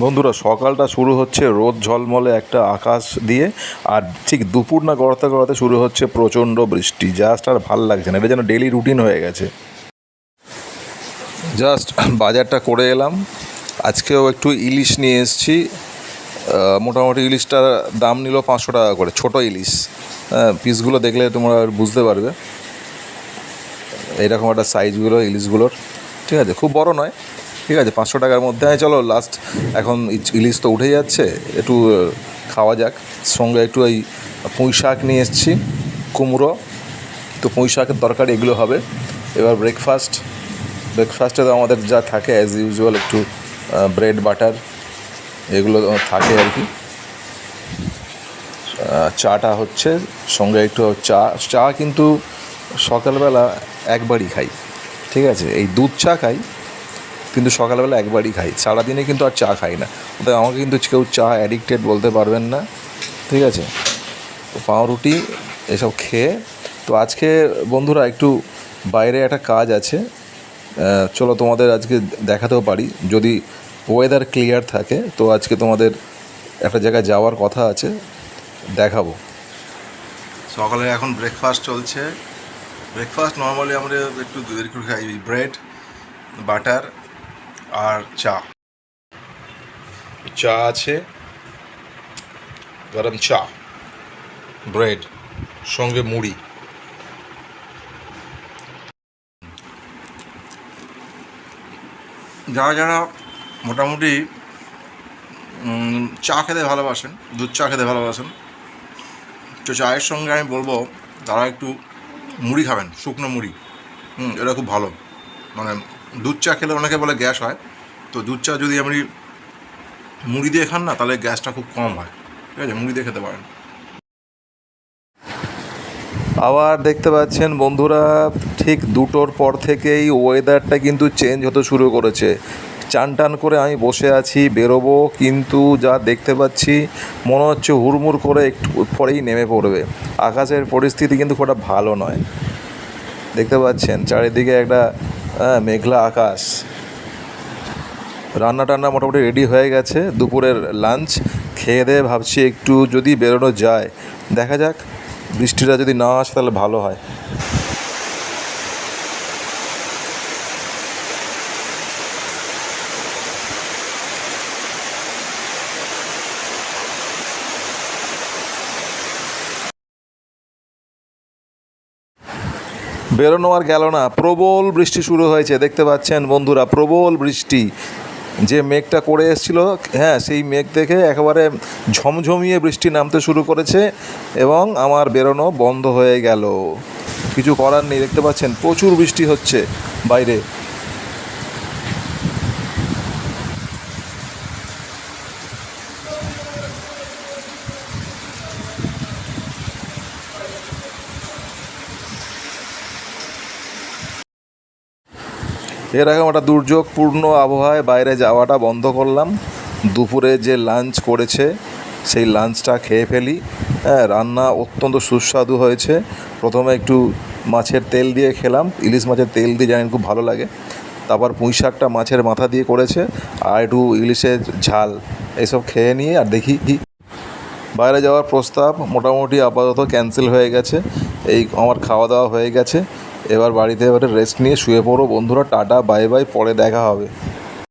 বন্ধুরা, সকালটা শুরু হচ্ছে রোদ ঝলমলে একটা আকাশ দিয়ে, আর ঠিক দুপুর না গড়াতে গড়াতে শুরু হচ্ছে প্রচণ্ড বৃষ্টি। জাস্ট আর ভালো লাগছে না, এটা যেন ডেলি রুটিন হয়ে গেছে। জাস্ট বাজারটা করে এলাম। আজকেও একটু ইলিশ নিয়ে এসেছি। মোটামুটি ইলিশটার দাম নিল পাঁচশো টাকা করে, ছোট ইলিশ। হ্যাঁ পিসগুলো দেখলে তোমরা বুঝতে পারবে। এইরকম একটা সাইজগুলো ইলিশগুলোর। ঠিক আছে, খুব বড় নয় ঠিক আছে, পাঁচশো টাকার মধ্যে। হ্যাঁ চলো লাস্ট এখন ইলিশ তো উঠে যাচ্ছে। একটু খাওয়া যাক। সঙ্গে একটু ওই পুঁই শাক নিয়ে এসেছি, কুমড়ো। তো পুঁই শাকের তরকারি এগুলো হবে। এবার ব্রেকফাস্ট ব্রেকফাস্টে তো আমাদের যা থাকে অ্যাজ ইউজুয়াল একটু ব্রেড বাটার এগুলো থাকে আর কি। চাটা হচ্ছে, সঙ্গে একটু চা। চা কিন্তু সকালবেলা একবারই খাই। ঠিক আছে, এই দুধ চা খাই কিন্তু সকালবেলা একবারই খাই। সারাদিনে কিন্তু আর চা খাই না। তাই আমাকে কিন্তু কেউ চা অ্যাডিক্টেড বলতে পারবেন না। ঠিক আছে? তো পাউরুটি, এসব খেয়ে। তো আজকে বন্ধুরা একটু বাইরে একটা কাজ আছে। চলো তোমাদের আজকে দেখাতেও পারি। যদি ওয়েদার ক্লিয়ার থাকে, তো আজকে তোমাদের একটা জায়গায় যাওয়ার কথা আছে। দেখাবো। সকালে এখন ব্রেকফাস্ট চলছে। ব্রেকফাস্ট নর্মালি আমরা একটু খাই ব্রেড বাটার আর চা। চা আছে। গরম চা। ব্রেড। সঙ্গে মুড়ি। যারা যারা মোটামুটি চা খেতে ভালোবাসেন, দুধ চা খেতে ভালোবাসেন, তো চায়ের সঙ্গে আমি বলব, তারা একটু মুড়ি খাবেন, শুকনো মুড়ি। হুম, এটা খুব ভালো। মানে দুধ চা খেলে অনেকে বলে গ্যাস হয়। তো দুধ চা যদি আপনি মুড়ি দিয়ে খান না, তাহলে গ্যাসটা খুব কম হয়। ঠিক আছে? মুড়ি দিয়ে খেতে পারেন। আবার দেখতে পাচ্ছেন বন্ধুরা, ঠিক দুটোর পর থেকেই ওয়েদারটা কিন্তু চেঞ্জ হতে শুরু করেছে। চান টান করে আমি বসে আছি, বেরোবো, কিন্তু যা দেখতে পাচ্ছি, মনে হচ্ছে হুড়মুড় করে একটু পরেই নেমে পড়বে। আকাশের পরিস্থিতি কিন্তু খুব ভালো নয়। দেখতে পাচ্ছেন, চারিদিকে একটা হ্যাঁ, মেঘলা আকাশ। রান্না টান্না মোটামুটি রেডি হয়ে গেছে দুপুরের লাঞ্চ খেয়ে দিয়ে ভাবছি একটু যদি বেরোনো যায়। দেখা যাক বৃষ্টিটা যদি না আসে তাহলে ভালো হয়। বেরোনো আর গেল না। প্রবল বৃষ্টি শুরু হয়েছে, দেখতে পাচ্ছেন বন্ধুরা, প্রবল বৃষ্টি। যে মেঘটা করে এসেছিল হ্যাঁ সেই মেঘ দেখে একেবারে ঝমঝমিয়ে বৃষ্টি নামতে শুরু করেছে এবং আমার বেরোনো বন্ধ হয়ে গেল। কিছু করার নেই, দেখতে পাচ্ছেন, প্রচুর বৃষ্টি হচ্ছে বাইরে। এরকম একটা দুর্যোগপূর্ণ আবহাওয়ায় বাইরে যাওয়াটা বন্ধ করলাম। দুপুরে যে লাঞ্চ করেছে, সেই লাঞ্চটা খেয়ে ফেলি। হ্যাঁ রান্না অত্যন্ত সুস্বাদু হয়েছে। প্রথমে একটু মাছের তেল দিয়ে খেলাম। ইলিশ মাছের তেল দিয়ে জানেন খুব ভালো লাগে। তারপর পুঁই শাকটা মাছের মাথা দিয়ে করেছে। আর একটু ইলিশের ঝাল, এসব খেয়ে নিয়ে আর দেখি কি। বাইরে যাওয়ার প্রস্তাব মোটামুটি আপাতত ক্যান্সেল হয়ে গেছে। এই আমার খাওয়া দাওয়া হয়ে গেছে। এবার বাড়িতে এবারে রেস্ট নিয়ে শুয়ে পড়ো। বন্ধুরা টাটা বাই বাই পরে দেখা হবে।